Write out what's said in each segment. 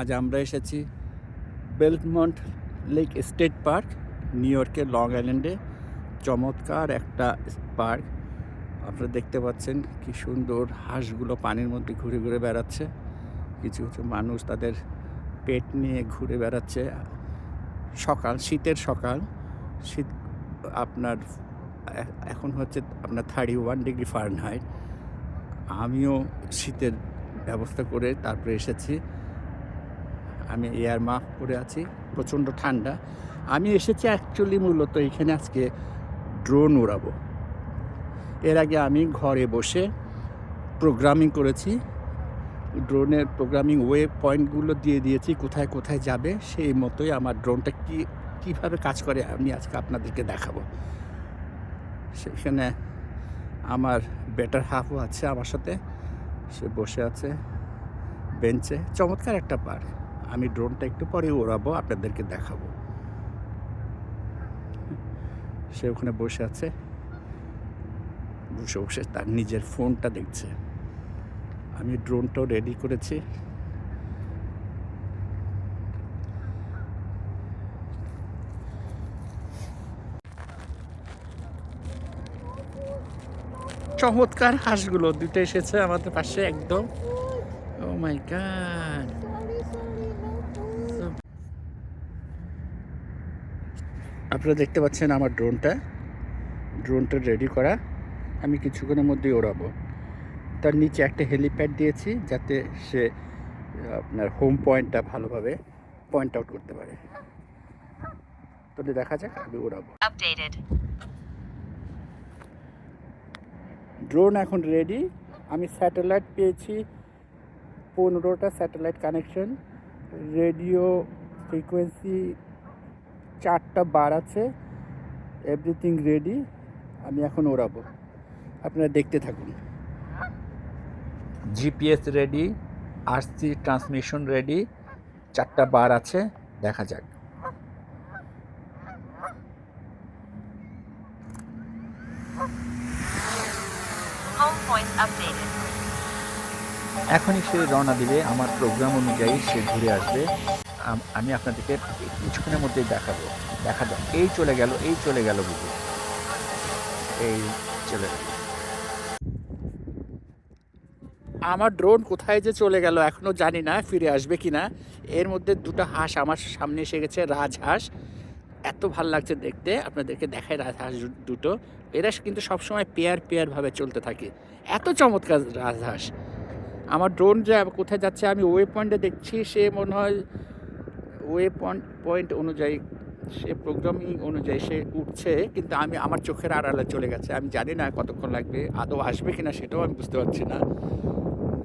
আজ আমরা এসেছি Belmont Lake State Park, New ইয়র্কের লং আইল্যান্ডে। চমৎকার একটা পার্ক। আপনারা দেখতে পাচ্ছেন কি সুন্দর হাঁসগুলো পানির মধ্যে ঘুরে ঘুরে বেড়াচ্ছে। কিছু কিছু মানুষ তাদের পেট নিয়ে ঘুরে বেড়াচ্ছে। সকাল, শীতের সকাল। শীত আপনার, এখন হচ্ছে আপনার থার্টি ওয়ান ডিগ্রি ফারেনহাইট আমিও শীতের ব্যবস্থা করে তারপরে এসেছি। আমি এয়ার মাফ করে আছি, প্রচণ্ড ঠান্ডা। আমি এসেছি অ্যাকচুয়ালি মূলত এখানে আজকে ড্রোন উড়াবো। এর আগে আমি ঘরে বসে প্রোগ্রামিং করেছি। ড্রোনের প্রোগ্রামিং ওয়ে পয়েন্টগুলো দিয়ে দিয়েছি, কোথায় কোথায় যাবে, সেই মতোই আমার ড্রোনটা কি, কীভাবে কাজ করে আমি আজকে আপনাদেরকে দেখাবো। সেখানে আমার বেটার হাফও আছে আমার সাথে, সে বসে আছে বেঞ্চে চমৎকার একটা পার্ক আমি ড্রোনটা একটু পরে ওড়াবো আপনাদেরকে দেখাবো। সে ওখানে বসে আছে। বসে বসে তার নিজের ফোনটা দেখছে। আমি ড্রোনটাও রেডি করেছি। চমৎকার হাঁসগুলো, দুটো এসেছে আমাদের পাশে একদম। ও মাই গড আপনারা দেখতে পাচ্ছেন আমার ড্রোনটা। ড্রোনটা রেডি করা। আমি কিছুক্ষণের মধ্যেই ওড়াবো। তার নিচে একটা হেলিপ্যাড দিয়েছি যাতে সে আপনার হোম পয়েন্টটা ভালোভাবে পয়েন্ট আউট করতে পারে। তাহলে দেখা যাক আমি ওড়াবো. ড্রোন এখন রেডি আমি স্যাটেলাইট পেয়েছি। পনেরোটা স্যাটেলাইট কানেকশন রেডিও ফ্রিকোয়েন্সি চারটা বার আছে এভরিথিং রেডি আমি এখন ওড়াবো। আপনারা দেখতে থাকুন। GPS ready RC transmission ready চারটা বার আছে দেখা যাক. এখনই সে রওনা দিবে আমার প্রোগ্রাম অনুযায়ী সে ঘুরে আসবে। আম- আপনাদেরকে কিছুক্ষণের মধ্যেই দেখাবো। দেখা যাক। এই চলে গেল, এই চলে গেল বুঝি। এই চলে গেল। আমার ড্রোন কোথায় যে চলে গেল এখনও জানি না, ফিরে আসবে কি না এর মধ্যে দুটো হাঁস আমার সামনে এসে গেছে, রাজহাঁস। এত ভালো লাগছে দেখতে। আপনাদেরকে দেখায় রাজহাঁস দুটো। এরা কিন্তু সবসময় পেয়ার পেয়ারভাবে চলতে থাকে। এত চমৎকার রাজহাঁস। আমার ড্রোন যে কোথায় যাচ্ছে আমি ওয়ে পয়েন্টে দেখছি, সে মনে হয় ওয়ে পয়েন্ট পয়েন্ট অনুযায়ী সে, প্রোগ্রামিং অনুযায়ী সে উঠছে, কিন্তু আমি আমার চোখের আড়ালে চলে গেছে। আমি জানি না কতক্ষণ লাগবে, আদৌ আসবে কি না সেটাও আমি বুঝতে পারছি না।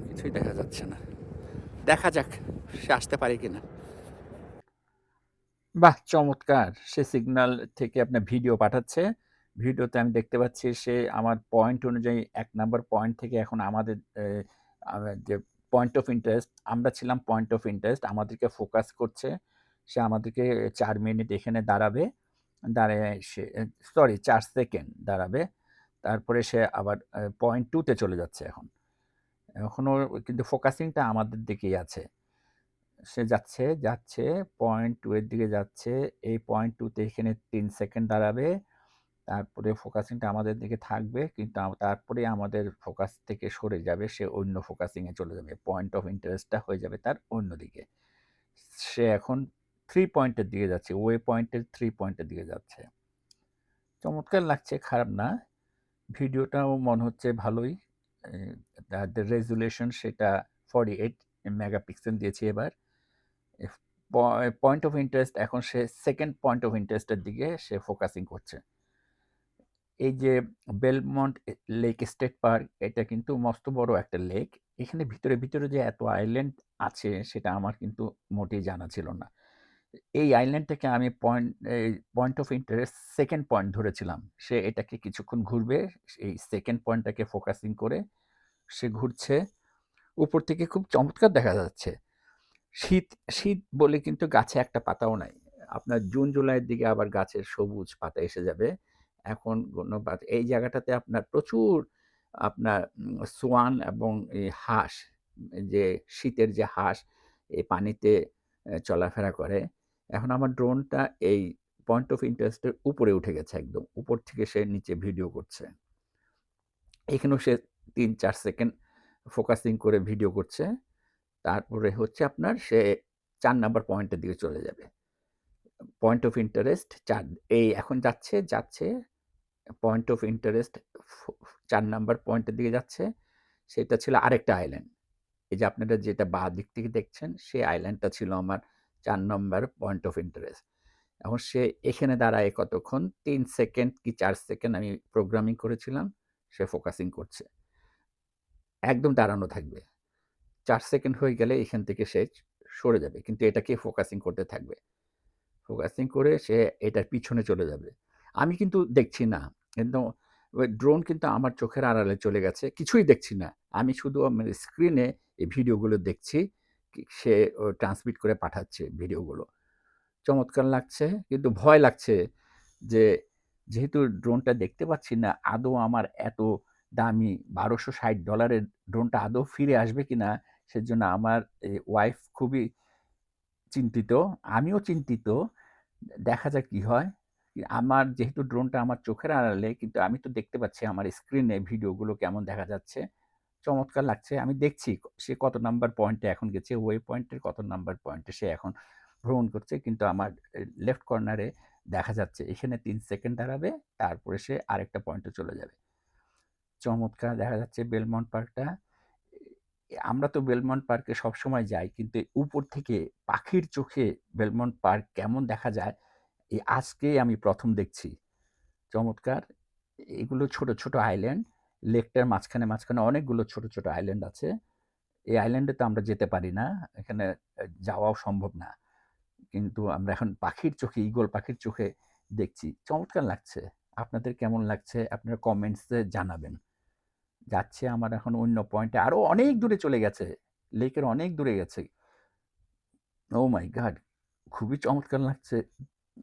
কিছুই দেখা যাচ্ছে না। দেখা যাক সে আসতে পারে কি না বাহ, চমৎকার। সে সিগন্যাল থেকে আপনার ভিডিও পাঠাচ্ছে। ভিডিওতে আমি দেখতে পাচ্ছি সে আমার পয়েন্ট অনুযায়ী এক নাম্বার পয়েন্ট থেকে এখন আমাদের যে পয়েন্ট অফ ইন্টারেস্ট, আমরা ছিলাম পয়েন্ট অফ ইন্টারেস্ট, আমাদেরকে ফোকাস করছে। সে আমাদেরকে চার মিনিট এখানে দাঁড়াবে, দাঁড়িয়ে সে সরি চার সেকেন্ড দাঁড়াবে। তারপরে সে আবার পয়েন্ট টুতে চলে যাচ্ছে এখন। এখনও কিন্তু ফোকাসিংটা আমাদের দিকেই আছে। সে যাচ্ছে যাচ্ছে পয়েন্ট টু এর দিকে যাচ্ছে। এই পয়েন্ট টুতে এখানে তিন সেকেন্ড দাঁড়াবে। তারপরে ফোকাসিংটা আমাদের দিকে থাকবে, কিন্তু তারপরে আমাদের ফোকাস থেকে সরে যাবে, সে অন্য ফোকাসিংয়ে চলে যাবে। পয়েন্ট অফ ইন্টারেস্টটা হয়ে যাবে তার অন্য দিকে। সে এখন থ্রি পয়েন্টের দিকে যাচ্ছে ওয়ে পয়েন্টের থ্রি পয়েন্টের দিকে যাচ্ছে। চমৎকার লাগছে, খারাপ না। ভিডিওটাও মনে হচ্ছে ভালোই। রেজুলেশন সেটা ফর্টি এইট মেগাপিক্সেল দিয়েছি এবার। পয়েন্ট অফ ইন্টারেস্ট এখন সে সেকেন্ড পয়েন্ট অফ ইন্টারেস্টের দিকে সে ফোকাসিং করছে। এই যে বেলমন্ট লেক স্টেট পার্ক এটা কিন্তু মস্ত বড় একটা লেক এখানে ভিতরে ভিতরে যে এত আইল্যান্ড আছে, সেটা আমার কিন্তু মোটেই জানা ছিল না। এই আইল্যান্ডটাকে আমি point point of interest second point ধরেছিলাম। সে এটাকে কিছুক্ষণ ঘুরবে, এই সেকেন্ড পয়েন্টটাকে ফোকাসিং করে সে ঘুরছে। উপর থেকে খুব চমৎকার দেখা যাচ্ছে। শীত শীত বলে কিন্তু গাছে একটা পাতাও নাই। আপনার জুন, জুলাইয়ের দিকে আবার গাছের সবুজ পাতা এসে যাবে। এখন কোনো এই জায়গাটাতে আপনার প্রচুর আপনার সোয়ান এবং এই হাঁস, যে শীতের যে হাঁস, এই পানিতে চলাফেরা করে। এখন আমার ড্রোনটা এই পয়েন্ট অফ ইন্টারেস্টের উপরে উঠে গেছে একদম। উপর থেকে সে নিচে ভিডিও করছে। এখানেও সে ৩-৪ সেকেন্ড ফোকাসিং করে ভিডিও করছে। তারপরে হচ্ছে আপনার সে চার নাম্বার পয়েন্টের দিকে চলে যাবে। পয়েন্ট অফ ইন্টারেস্ট চার এই এখন যাচ্ছে, যাচ্ছে পয়েন্ট অফ ইন্টারেস্ট ৪ নাম্বার পয়েন্টের দিকে যাচ্ছে। সেটা ছিল আরেকটা আইল্যান্ড। এই যে আপনারা যেটা বাঁ দিক থেকে দেখছেন, সেই আইল্যান্ডটা ছিল আমার ৪ নম্বর পয়েন্ট অফ ইন্টারেস্ট। এখন সে এখানে দাঁড়ায় কতক্ষণ তিন সেকেন্ড কি চার সেকেন্ড আমি প্রোগ্রামিং করেছিলাম, সে ফোকাসিং করছে। একদম দাঁড়ানো থাকবে। চার সেকেন্ড হয়ে গেলে এখান থেকে সে সরে যাবে। কিন্তু এটাকে ফোকাসিং করতে থাকবে। ফোকাসিং করে সে এটার পিছনে চলে যাবে। আমি কিন্তু দেখছি না। কিন্তু ওই ড্রোন কিন্তু আমার চোখের আড়ালে চলে গেছে। কিছুই দেখছি না। আমি শুধু আমার স্ক্রিনে এই ভিডিওগুলো দেখছি। কি সে ট্রান্সমিট করে পাঠাচ্ছে ভিডিওগুলো। চমৎকার লাগছে কিন্তু ভয় লাগছে যে যেহেতু ড্রোনটা দেখতে পাচ্ছি না, আদৌ আমার এত দামি $১২৬০ ডলারের ড্রোনটা আদৌ ফিরে আসবে কিনা? সেজন্য আমার ওয়াইফ খুবই চিন্তিত। আমিও চিন্তিত। দেখা যাক কি হয়। আমার যেহেতু ড্রোনটা আমার চোখের আড়ালে কিন্তু আমি তো দেখতে পাচ্ছি আমার স্ক্রিনে ভিডিওগুলো কেমন দেখা যাচ্ছে। চমৎকার লাগছে। আমি দেখছি সে কত নাম্বার পয়েন্টে এখন গেছে, ওয়ে পয়েন্টের কত নাম্বার পয়েন্টে সে এখন ভ্রমণ করছে। কিন্তু আমার লেফট কর্নারে দেখা যাচ্ছে এখানে তিন সেকেন্ড দাঁড়াবে, তারপরে সে আরেকটা পয়েন্টে চলে যাবে। চমৎকার দেখা যাচ্ছে বেলমন্ট পার্কটা। আমরা তো বেলমন্ট পার্কে সবসময় যাই। কিন্তু উপর থেকে পাখির চোখে বেলমন্ট পার্ক কেমন দেখা যায়, এই আজকেই আমি প্রথম দেখছি। চমৎকার। এগুলো ছোট, ছোট আইল্যান্ড। লেকটার মাঝখানে, মাঝখানে অনেকগুলো ছোট, ছোট আইল্যান্ড আছে। এই আইল্যান্ডে তো আমরা যেতে পারি না। এখানে যাওয়াও সম্ভব না। কিন্তু আমরা এখন পাখির চোখে, ঈগল পাখির চোখে দেখছি। চমৎকার লাগছে। আপনাদের কেমন লাগছে? আপনারা কমেন্টসে জানাবেন। যাচ্ছে আমার এখন অন্য পয়েন্টে আরও অনেক দূরে চলে গেছে। লেকের অনেক দূরে গেছে। Oh my God! খুবই চমৎকার লাগছে।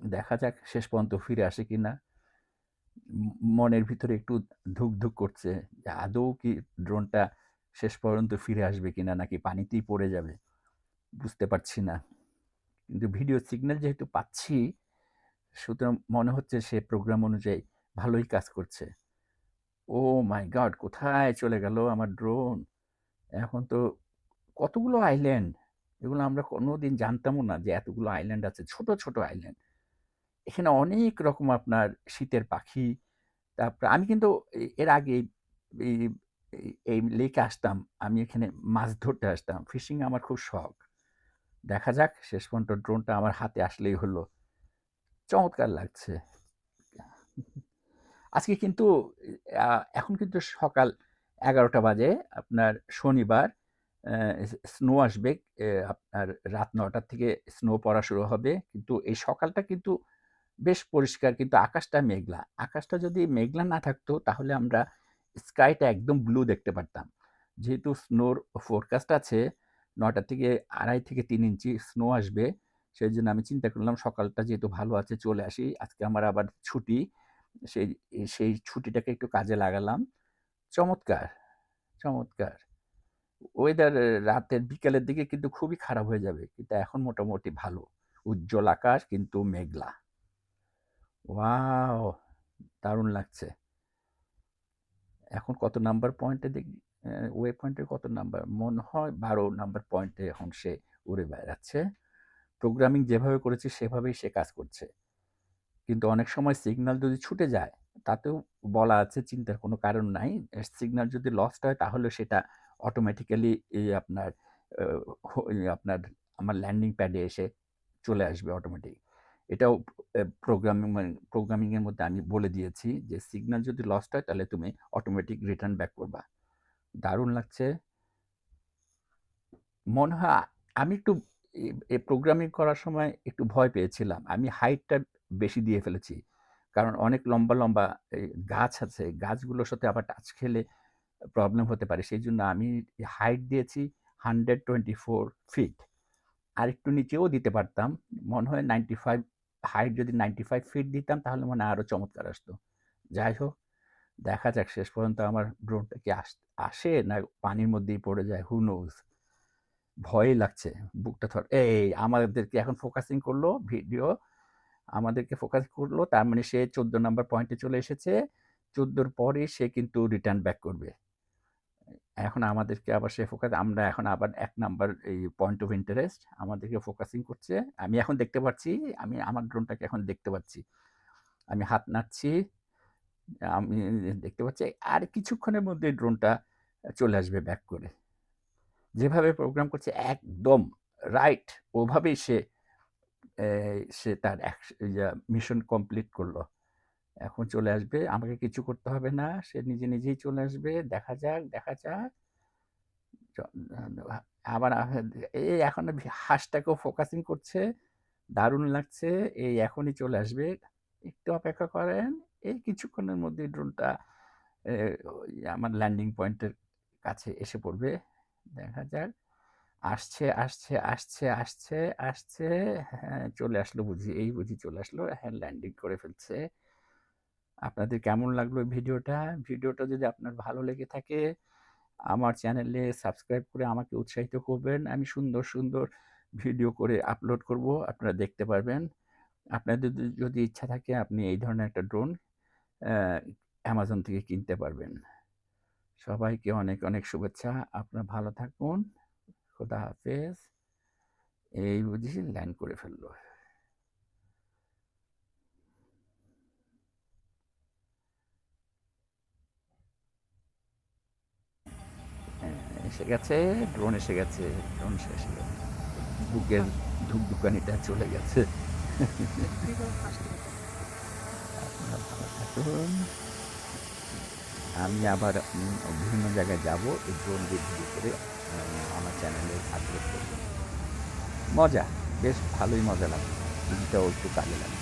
দেখা যাক শেষ পর্যন্ত ফিরে আসে কিনা। ম মনের ভিতরে একটু ধুক, ধুক করছে যে আদৌ কি ড্রোনটা শেষ পর্যন্ত ফিরে আসবে কিনা নাকি পানিতেই পড়ে যাবে? বুঝতে পারছি না। কিন্তু ভিডিও সিগন্যাল যেহেতু পাচ্ছি, সুতরাং মনে হচ্ছে সে প্রোগ্রাম অনুযায়ী ভালোই কাজ করছে। Oh my God! কোথায় চলে গেল আমার ড্রোন? এখন তো কতগুলো আইল্যান্ড। এগুলো আমরা কোনোদিন জানতামও না যে এতগুলো আইল্যান্ড আছে। ছোট, ছোট আইল্যান্ড। এখানে অনেক রকম আপনার শীতের পাখি। তারপরে আমি কিন্তু এর আগে এই লেকে আসতাম। আমি এখানে মাছ ধরতে আসতাম। ফিশিং আমার খুব শখ। দেখা যাক, শেষ পর্যন্ত ড্রোনটা আমার হাতে আসলেই হলো। চমৎকার লাগছে। আজকে কিন্তু এখন কিন্তু সকাল ১১টা বাজে। আপনার শনিবার। স্নো আসবে। আপনার রাত নটার থেকে স্নো পড়া শুরু হবে। কিন্তু এই সকালটা কিন্তু বেশ পরিষ্কার কিন্তু আকাশটা মেঘলা। আকাশটা যদি মেঘলা না থাকতো তাহলে আমরা স্কাইটা একদম ব্লু দেখতে পারতাম। যেহেতু স্নোর ফোরকাস্ট আছে নটা থেকে ২.৫ থেকে তিন ইঞ্চি স্নো আসবে। সেই জন্য আমি চিন্তা করলাম সকালটা যেহেতু ভালো আছে চলে আসি। আজকে আমার আবার ছুটি। সেই সেই ছুটিটাকে একটু কাজে লাগালাম। চমৎকার, চমৎকার। ওয়েদার রাতের বিকালের দিকে কিন্তু খুবই খারাপ হয়ে যাবে। কিন্তু এখন মোটামুটি ভালো। উজ্জ্বল আকাশ কিন্তু মেঘলা। ওয়াও! দারুণ লাগছে। এখন কত নাম্বার পয়েন্টে দেখি ওয়ে পয়েন্টের কত নাম্বার? মনে হয় ১২ নাম্বার পয়েন্টে এখন সে উড়ে বেড়াচ্ছে। প্রোগ্রামিং যেভাবে করেছে সেভাবেই সে কাজ করছে। কিন্তু অনেক সময় সিগনাল যদি ছুটে যায়, তাতেও বলা আছে চিন্তার কোনো কারণ নাই। সিগনাল যদি লস্ট হয় তাহলে সেটা অটোমেটিক্যালি আপনার আপনার আমার ল্যান্ডিং প্যাডে এসে চলে আসবে অটোমেটিক। এটাও প্রোগ্রামিং মানে প্রোগ্রামিং এর মধ্যে আমি বলে দিয়েছি যে সিগন্যাল যদি লস্ট হয় তাহলে তুমি অটোমেটিক রিটার্ন ব্যাক করবা। দারুণ লাগছে। মনে হয় আমি একটু এ এ প্রোগ্রামিং করার সময় একটু ভয় পেয়েছিলাম। আমি হাইটটা বেশি দিয়ে ফেলেছি। কারণ অনেক লম্বা, লম্বা এই গাছ আছে। গাছগুলোর সাথে আবার টাচ খেলে প্রবলেম হতে পারে। সেই জন্য আমি হাইট দিয়েছি 124 ফিট। আরেকটু নিচেও দিতে পারতাম। মনে হয় 95 হাইট যদি 95 ফিট দিতাম তাহলে মনে হয় আরও চমৎকার আসতো। যাই হোক, দেখা যাক শেষ পর্যন্ত আমার ড্রোনটা কি আস আসে না পানির মধ্যেই পড়ে যায়, হু নোজ? ভয়ই লাগছে বুকটা ধর এই আমাদেরকে এখন ফোকাসিং করল ভিডিও আমাদেরকে ফোকাস করল তার মানে সে চোদ্দ নাম্বার পয়েন্টে চলে এসেছে চোদ্দোর পরে সে কিন্তু রিটার্ন ব্যাক করবে এখন আমাদেরকে আবার সে ফোকাস আমরা এখন আবার এক নাম্বার এই পয়েন্ট অফ ইন্টারেস্ট আমাদেরকে ফোকাসিং করছে। আমি এখন দেখতে পাচ্ছি, আমি আমার ড্রোনটাকে এখন দেখতে পাচ্ছি। আমি হাত নাড়ছি, আমি দেখতে পাচ্ছি, আর কিছুক্ষণের মধ্যে ড্রোনটা চলে আসবে ব্যাক করে। যেভাবে প্রোগ্রাম করছে, একদম রাইট ওভাবেই সে সে তার মিশন কমপ্লিট করল। এখন চলে আসবে। আমাকে কিছু করতে হবে না। সে নিজে নিজেই চলে আসবে। দেখা যাক দেখা যাক। আবার এই এখন হাঁসটাকেও ফোকাসিং করছে। দারুণ লাগছে। এই এখনই চলে আসবে। একটু অপেক্ষা করেন। এই কিছুক্ষণের মধ্যে ড্রোনটা আমার ল্যান্ডিং পয়েন্টের কাছে এসে পড়বে। দেখা যাক। আসছে আসছে আসছে আসছে আসছে। হ্যাঁ চলে আসলো বুঝি। এই বুঝি চলে আসলো। হ্যাঁ ল্যান্ডিং করে ফেলছে। আপনাদের কেমন লাগল ভিডিওটা? ভিডিওটা যদি আপনার ভালো লেগে থাকে, আমার চ্যানেলে সাবস্ক্রাইব করে আমাকে উৎসাহিত করবেন। আমি সুন্দর সুন্দর ভিডিও করে আপলোড করব, আপনারা দেখতে পারবেন। আপনাদের যদি- ইচ্ছা থাকে, আপনি এই ধরনের একটা ড্রোন অ্যামাজন থেকে কিনতে পারবেন। সবাইকে অনেক অনেক শুভেচ্ছা। আপনারা ভালো থাকুন। খোদা হাফেজ। এই বুঝি ল্যান্ড করে ফেলল। এসে গেছে ড্রোন এসে গেছে ড্রোন এসে গেছে। বুকের ধুকধুকানিটা চলে গেছে। আমি আবার বিভিন্ন জায়গায় যাব, এই ড্রোন দিয়ে করে আমার চ্যানেলে আপলোড করব। মজা, বেশ ভালোই মজা লাগে দিনটাও একটু কাজে লাগে